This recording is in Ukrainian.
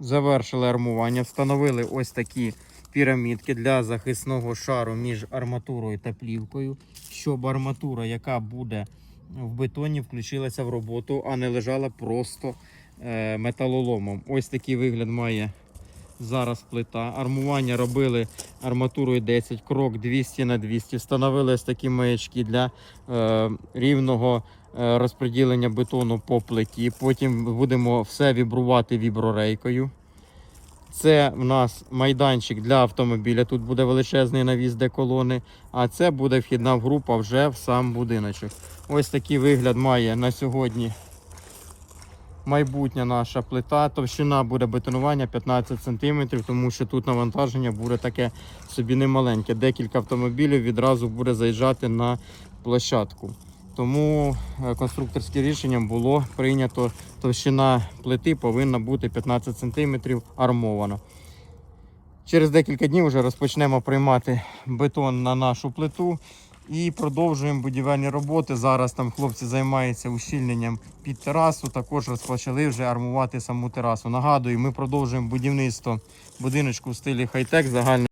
Завершили армування, встановили ось такі пірамідки для захисного шару між арматурою та плівкою, щоб арматура, яка буде в бетоні, включилася в роботу, а не лежала просто е, металоломом. Ось такий вигляд має зараз плита. Армування робили арматурою 10, крок 200 на 200. Встановили ось такі маячки для е, рівного розподілення бетону по плиті. Потім будемо все вібрувати віброрейкою. Це в нас майданчик для автомобіля. Тут буде величезний навіс де колони, а це буде вхідна група вже в сам будиночок. Ось такий вигляд має на сьогодні майбутня наша плита. Товщина буде бетонування 15 см, тому що тут навантаження буде таке собі немаленьке. Декілька автомобілів відразу буде заїжджати на площадку. Тому е, конструкторським рішенням було прийнято товщина плити повинна бути 15 см армована. Через декілька днів вже розпочнемо приймати бетон на нашу плиту і продовжуємо будівельні роботи. Зараз там хлопці займаються ущільненням під терасу. Також розпочали вже армувати саму терасу. Нагадую, ми продовжуємо будівництво будиночку в стилі хай-тек загальної